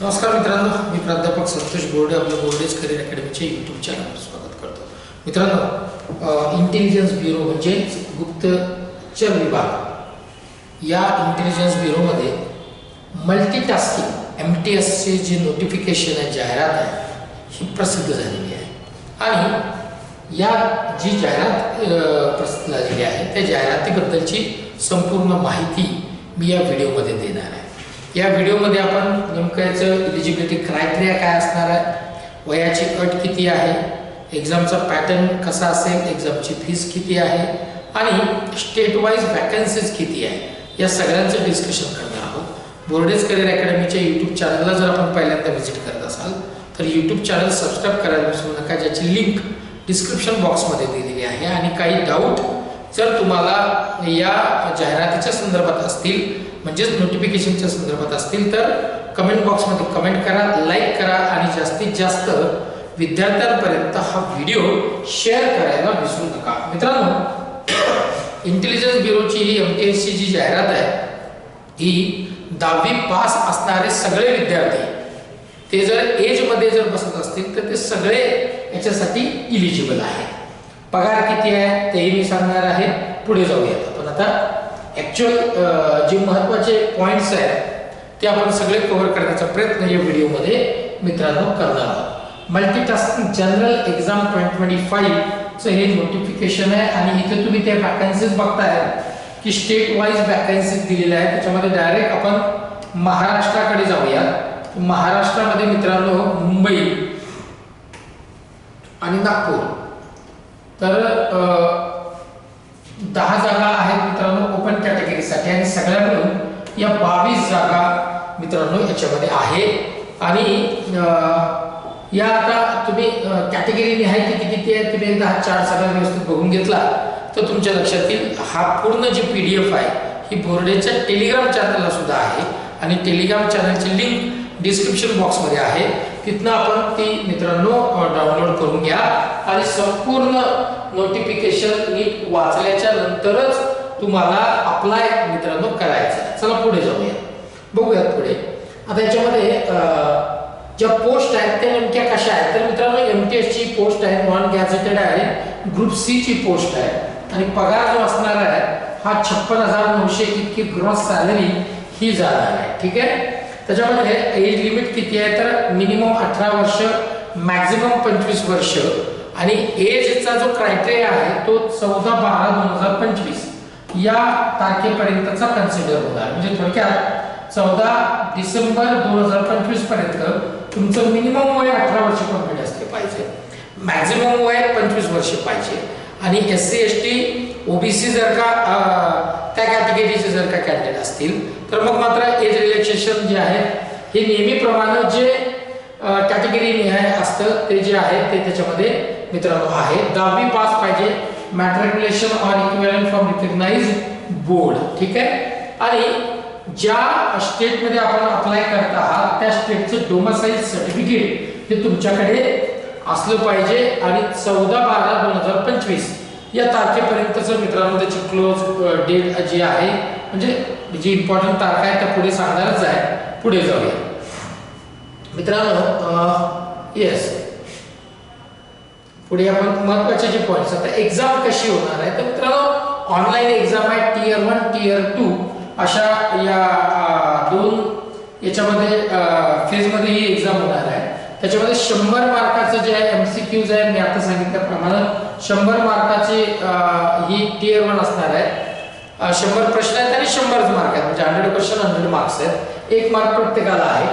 नमस्कार मित्रांनो मी प्राध्यापक संतोष बोर्डे आपलं बोर्डेज करिअर अकॅडमीचे यूट्यूब चॅनलवर स्वागत करतो. मित्रांनो इंटेलिजन्स ब्युरो म्हणजेच गुप्तचर विभाग. या इंटेलिजन्स ब्युरोमध्ये मल्टीटास्किंग एम टी एसचे जे नोटिफिकेशन आहे जाहिरात आहे ही प्रसिद्ध झालेली आहे. आणि या जी जाहिरात प्रसिद्ध झालेली आहे त्या जाहिरातीबद्दलची संपूर्ण माहिती मी या व्हिडिओमध्ये देणार आहे. या व्हिडिओमध्ये आपण नेमकं याचं इलिजिबिलिटी क्रायटेरिया काय असणार आहे? वयाची अट किती आहे? एक्झामचा पॅटर्न कसा असेल? एक्झामची फीस किती आहे? आणि स्टेट वाईज वॅकन्सीज किती आहे? या सगळ्यांचं डिस्कशन करणार आहोत. बोर्डेज करिअर अकॅडमीच्या यूट्यूब चॅनलला जर आपण पहिल्यांदा व्हिजिट करत असाल तर यूट्यूब चॅनल सबस्क्राईब करायला विसरू नका ज्याची लिंक डिस्क्रिप्शन बॉक्समध्ये दिलेली आहे. आणि काही डाऊट जर तुम्हाला या जाहिरातीच्या संदर्भात असतील म्हणजेच नोटिफिकेशनच्या संदर्भात असतील तर कमेंट बॉक्समध्ये कमेंट करा लाईक करा आणि जास्तीत जास्त विद्यार्थ्यांपर्यंत हा व्हिडिओ शेअर करायला विसरू नका. मित्रांनो इंटेलिजन्स ब्युरोची ही एम टी एसची जी जाहिरात आहे ही दहावी पास असणारे सगळे विद्यार्थी ते जर एजमध्ये जर बसत असतील तर ते सगळे याच्यासाठी इलिजिबल आहे. पगार किती आहे तेही मी सांगणार आहे. पुढे जाऊयात पण आता. ॲक्च्युअल जे महत्त्वाचे पॉईंट्स आहेत ते आपण सगळे कव्हर करण्याचा प्रयत्न या व्हिडिओमध्ये मित्रांनो करणार आहोत. Multitasking general exam twenty twenty फाईव्हचं हे नोटिफिकेशन आहे आणि इथे तुम्ही त्या वॅकन्सीज बघताय की स्टेट वाईज वॅकन्सीज दिलेल्या आहेत. त्याच्यामध्ये डायरेक्ट आपण महाराष्ट्राकडे जाऊया. महाराष्ट्रामध्ये मित्रांनो मुंबई आणि नागपूर. तर दहा जागा आहेत मित्रांनो ओपन कॅटेगरीसाठी आणि सगळ्या मिळून या बावीस जागा मित्रांनो याच्यामध्ये आहे. आणि या आता तुम्ही कॅटेगरी निहाय किती किती आहे? तुम्ही एकदा हा चार्ट सगळा व्यवस्थित बघून घेतला तर तुमच्या लक्षात येईल हा पूर्ण जी पी डी एफ आहे ही बोर्डेच्या टेलिग्राम चॅनलला सुद्धा आहे. आणि टेलिग्राम चॅनलची लिंक डिस्क्रिप्शन बॉक्समध्ये आहे. तिथनं आपण ती मित्रांनो डाउनलोड करून घ्या. आणि संपूर्ण नोटिफिकेशन नीट वाचल्याच्या नंतरच तुम्हाला अप्लाय मित्रांनो करायचं चला पुढे जाऊया. बघूयात पुढे. आता याच्यामध्ये ज्या पोस्ट आहेत त्या नेमक्या कशा आहेत? तर मित्रांनो एम टी एसची पोस्ट आहे नॉन गॅझेटेड आहे ग्रुप सी ची पोस्ट आहे. आणि पगार जो असणार आहे हा छप्पन हजार नऊशे इतकी ग्रॉस सॅलरी ही जाणार आहे. ठीक आहे? त्याच्यामध्ये एज लिमिट किती आहे? तर मिनिमम अठरा वर्ष मॅक्झिमम पंचवीस वर्ष. आणि एजचा जो क्रायटेरिया आहे तो चौदा बारा दोन हजार पंचवीस. या तारखेपर्यंतचा कन्सिडर होणार म्हणजे थोडक्यात चौदा डिसेंबर दोन हजार पंचवीसपर्यंत तुमचं मिनिमम वय अठरा वर्ष कंप्लीट असले पाहिजे. मॅक्झिमम वय पंचवीस वर्ष पाहिजे. आणि S C S T OBC जर का त्या कॅटेगरीचे जर का कॅन्डिडेट असतील तर मग मात्र एज रिलॅक्सेशन जे आहे हे नेहमीप्रमाणे जे कॅटेगरी निहाय असतं ते जे आहे ते त्याच्यामध्ये मित्रांनो आहे. दहावी पास पाहिजे. Matriculation or equivalent from recognised board ठीक आहे? आणि ज्या स्टेटमध्ये आपण अप्लाय करत आहात त्या स्टेटचं डोमसाईल सर्टिफिकेट हे तुमच्याकडे असलं पाहिजे. आणि चौदा बारा दोन हजार पंचवीस या तारखेपर्यंतचं मित्रांनो त्याची क्लोज डेट जी आहे म्हणजे जी इम्पॉर्टंट तारखा आहे त्या पुढे सांगणारच आहे. पुढे जाऊया. मित्रांनो येस पुढे आपण महत्त्वाचे जे पॉईंट्स आता एक्झाम कशी होणार आहे? तर मित्रांनो ऑनलाईन एक्झाम आहे टीयर वन टीयर टू अशा या दोन याच्यामध्ये फेजमध्ये ही एक्झाम होणार आहे. त्याच्यामध्ये शंभर मार्काचं जे आहे एम सी क्यूज आहे मी आता सांगितल्याप्रमाणे शंभर मार्काची ही टीयर वन असणार आहे. शंभर प्रश्न आहेत आणि शंभरच मार्क आहेत. म्हणजे हंड्रेड क्वेश्चन हंड्रेड मार्क्स आहेत. एक मार्क प्रत्येकाला आहे.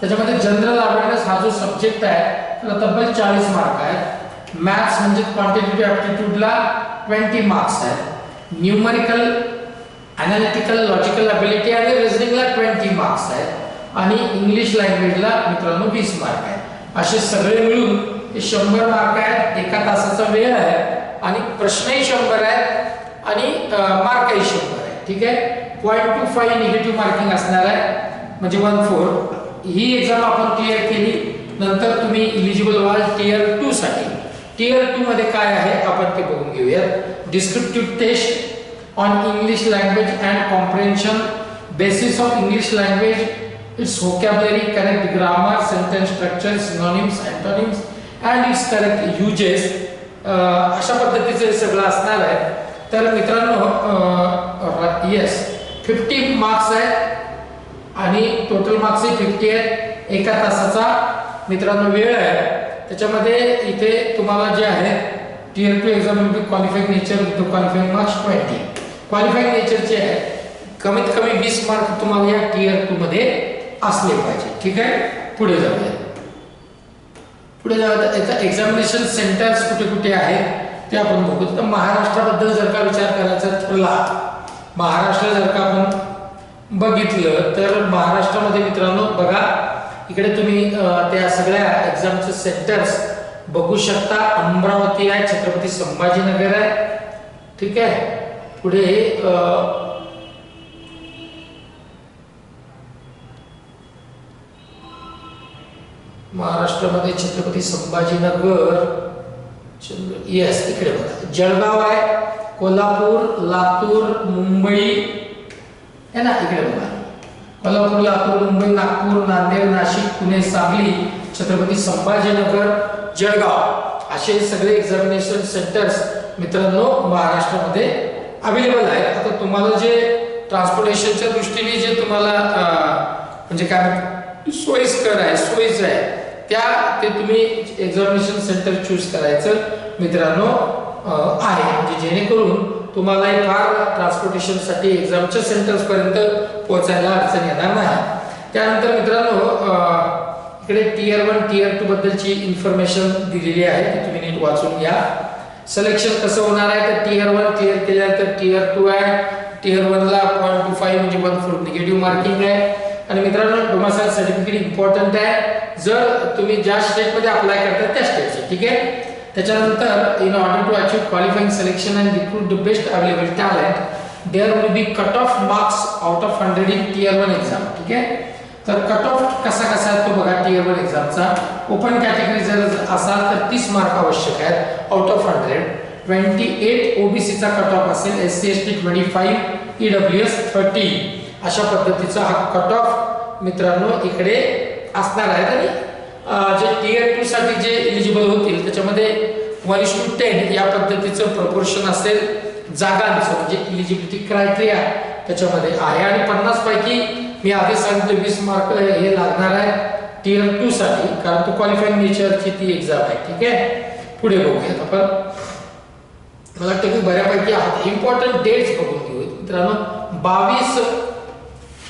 त्याच्यामध्ये जनरल अवेअरनेस हा जो सब्जेक्ट आहे त्याला तब्बल चाळीस मार्क आहेत. मॅथ्स म्हणजे क्वांटिटेटिव्ह ॲप्टिट्यूडला ट्वेंटी मार्क्स आहेत. न्यूमरिकल अनालिटिकल लॉजिकल अबिलिटी आणि रिझनिंगला ट्वेंटी मार्क्स आहेत. आणि इंग्लिश लँग्वेजला मित्रांनो वीस मार्क आहेत. असे सगळे मिळून हे शंभर मार्क आहेत एका तासाचा वेळ आहे. आणि प्रश्नही शंभर आहेत आणि मार्कही शंभर आहे. ठीक आहे? Point two five negative marking असणार आहे. म्हणजे वन फोर ही एक्झाम आपण क्लिअर केली. नंतर तुम्ही इलिजिबल व्हाल टीयर टू साठी. टियर टू मध्ये काय आहे? आपण ते बघून घेऊयात. Descriptive test on English language and comprehension basis of English language its vocabulary, correct grammar, sentence structure, synonyms, antonyms, and its correct uses. Uh, अशा पद्धतीचं सगळं असणार आहे. तर मित्रांनो येस फिफ्टी मार्क्स आहेत आणि टोटल मार्क्स फिफ्टी आहेत एका तासाचा मित्रांनो वेळ आहे. त्याच्यामध्ये इथे तुम्हाला जे आहे tier two exam will qualified nature with qualified marks twenty qualified नेचरचे आहे. कमीत कमी वीस मार्क तुम्हाला या टीयर टू मध्ये असले पाहिजे. ठीक आहे? पुढे जाऊया. पुढे जाऊया याचा एक्झामिनेशन सेंटर्स कुठे कुठे आहेत ते आपण बघू. तर महाराष्ट्राबद्दल जर का विचार करायचा ठरला महाराष्ट्र जर का आपण बघितलं तर महाराष्ट्रामध्ये मित्रांनो बघा इकडे तुम्ही त्या सगळ्या एक्झामचे सेंटर्स बघू शकता. अमरावती आहे छत्रपती संभाजीनगर आहे. ठीक आहे? पुढे महाराष्ट्रामध्ये छत्रपती संभाजीनगर येस इकडे बघा. जळगाव आहे कोल्हापूर लातूर मुंबई आहे ना? इकडे बघा. कोल्हापूर लातूर मुंबई नागपूर नांदेड नाशिक पुणे सांगली छत्रपती संभाजीनगर जळगाव. असे सगळे एक्झामिनेशन सेंटर्स मित्रांनो महाराष्ट्रामध्ये अवेलेबल आहेत. आता तुम्हाला जे ट्रान्सपोर्टेशनच्या दृष्टीने जे तुम्हाला म्हणजे काय सोयीस्कर आहे सोयीचं आहे. त्या ते तुम्ही एक्झामिनेशन सेंटर चूज करायचं. मित्रांनो आहे. म्हणजे जेणेकरून तुम्हाला फार ट्रान्सपोर्टेशनसाठी एक्झामच्या सेंटर्सपर्यंत पोहोचायला अडचण येणार नाही. त्यानंतर मित्रांनो इकडे टीयर वन टीयर टू बद्दलची इन्फॉर्मेशन दिलेली आहे ती तुम्ही नीट वाचून घ्या. सिलेक्शन कसं होणार आहे? तर टीयर वन क्लिअर केल्यानंतर टीयर टू आहे. टीयर वनला पॉईंट टू फाईव्ह म्हणजे वन फोर निगेटिव्ह मार्किंग आहे. आणि मित्रांनो डोमासाईल सर्टिफिकेट इम्पॉर्टंट आहे. जर तुम्ही ज्या स्टेटमध्ये अप्लाय करता त्या स्टेटचे ठीक आहे? त्याच्यानंतर in order to achieve qualifying selection and recruit the best available talent there will be cut off marks out of hundred in tier one exam ठीक आहे? तर कट ऑफ कसा कसा आहे तो बघा टीयर वन एक्झामचा ओपन कॅटेगरी जर असाल तर तीस मार्क आवश्यक आहेत out of hundred twenty eight ओबीसीचा cut off असेल S C S T twenty five E W S thirty अशा पद्धतीचा हा कट ऑफ मित्रांनो इकडे असणार आहेत आणि जे टीयर टू साठी जे एलिजिबल होतील त्याच्यामध्ये वन इश टू टेन या पद्धतीचं प्रपोर्शन असेल जागांचं म्हणजे इलिजिबिलिटी क्रायटेरिया त्याच्यामध्ये आहे. आणि पन्नास पैकी मी आधी सांगितलं वीस मार्क हे लागणार आहे टीयर टू साठी कारण तो क्वालिफाईंग नेचरची ती एक्झाम आहे. ठीक आहे? पुढे बघूयात आपण. मला वाटतं की बऱ्यापैकी आहात. इम्पॉर्टंट डेट्स बघून घेऊ मित्रांनो बावीस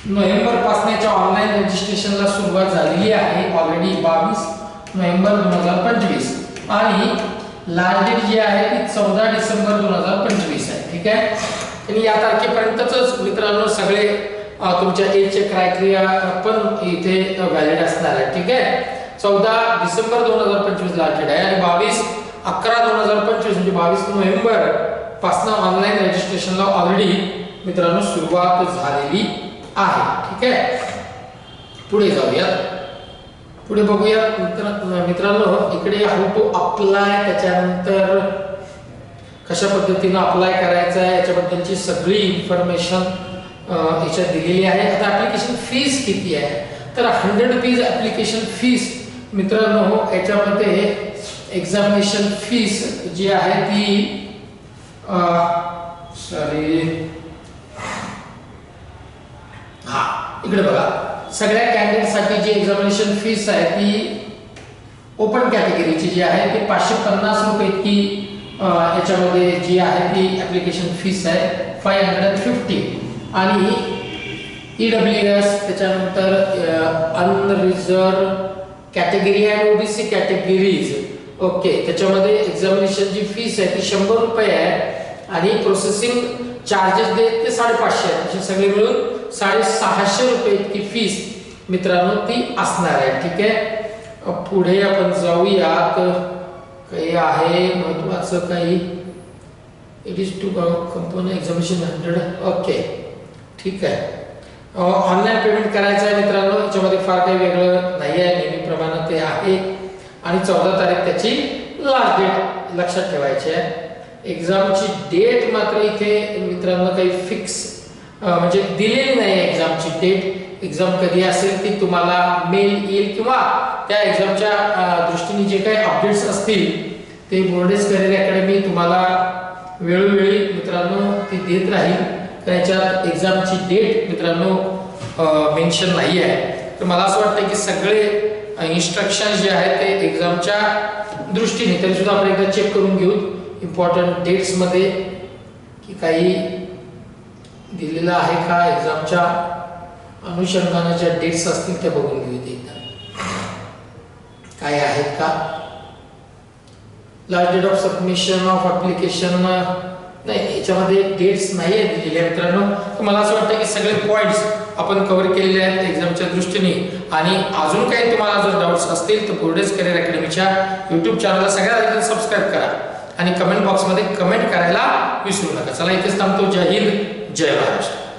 नोव्हेंबर पासण्याच्या ऑनलाईन रजिस्ट्रेशनला सुरुवात झालेली आहे ऑलरेडी बावीस नोव्हेंबर दोन हजार पंचवीस. आणि लास्ट डेट जी आहे ती चौदा डिसेंबर दोन हजार पंचवीस आहे. ठीक आहे? आणि या तारखेपर्यंतच मित्रांनो सगळे तुमच्या एजचे क्रायटेरिया पण इथे व्हॅलिड असणार आहे. ठीक आहे? चौदा डिसेंबर दोन हजार पंचवीस लास्ट डेट आहे. आणि बावीस अकरा दोन हजार पंचवीस म्हणजे बावीस नोव्हेंबर पासनं ऑनलाईन रजिस्ट्रेशनला ऑलरेडी मित्रांनो सुरुवात झालेली आहे. ठीक आहे? पुढे जाऊयात पुढे बघूया. मित्र मित्रांनो इकडे हाऊ टू अप्लाय त्याच्यानंतर कशा पद्धतीनं अप्लाय करायचं आहे याच्याबद्दलची सगळी इन्फॉर्मेशन याच्यात दिलेली आहे. आता ऍप्लिकेशन फीस किती आहे? तर हंड्रेड रुपीज ऍप्लिकेशन फीस मित्रांनो याच्यामध्ये एक्झामिनेशन फीस जी आहे ती सॉरी हा. इकडे बघा. सगळ्या कॅन्डिडेटसाठी जी एक्झामिनेशन फीस आहे ती ओपन कॅटेगरीची जी आहे ती पाचशे पन्नास रुपये इतकी याच्यामध्ये जी आहे ती ॲप्लिकेशन फीस आहे. फाय हंड्रेड अँड फिफ्टी आणि ई डब्ल्यू एस त्याच्यानंतर unreserved category and OBC categories okay त्याच्यामध्ये एक्झामिनेशन जी फीस आहे ती शंभर रुपये आहे. आणि प्रोसेसिंग चार्जेस देत ते साडेपाचशे आहे. असे सगळे मिळून साडेसहाशे रुपये इतकी फीस मित्रांनो ती असणार आहे ठीक आहे? पुढे आपण जाऊयात काही आहे महत्वाचं काही. It is to company examination hundred okay ठीक आहे. ऑनलाईन पेमेंट करायचं आहे मित्रांनो. याच्यामध्ये फार काही वेगळं नाही आहे. नेहमीप्रमाणे ते आहे. आणि चौदा तारीख त्याची लास्ट डेट लक्षात ठेवायची आहे. एक्झामची डेट मात्र इथे मित्रांनो काही फिक्स म्हणजे दिलेली नाही एक्झामची डेट एक्झाम कधी असेल ती तुम्हाला मेल येईल किंवा त्या एक्झामच्या दृष्टीने जे काही अपडेट्स असतील ते बोर्डेस करिअर अकॅडमी तुम्हाला वेळोवेळी मित्रांनो ती देत राहील. तर याच्यात एक्झामची डेट मित्रांनो मेन्शन नाही आहे. तर मला असं वाटतं की सगळे इन्स्ट्रक्शन जे आहेत ते एक्झामच्या दृष्टीने तरी सुद्धा आपण एकदा चेक करून घेऊ. इम्पॉर्टंट डेट्समध्ये की काही दिलेला आहे का एक्झामच्या अनुषंगाने ज्या डेट्स असतील त्या बघून घेऊ एकदा. काय आहेत का? Last date of submission of application नाही याच्यामध्ये डेट्स नाही आहेत दिलेल्या मित्रांनो. तर मला असं वाटतं की सगळे पॉईंट्स आपण कव्हर केलेले आहेत एक्झामच्या दृष्टीने. आणि अजून काही तुम्हाला जर डाऊट्स असतील तर बोर्डेस करिअर अकॅडमीच्या यूट्यूब चॅनलला सगळ्यात सबस्क्राईब करा. आणि कमेंट बॉक्समध्ये कमेंट करायला विसरू नका. चला इथेच थांबतो. जय हिंद जय महाराष्ट्र.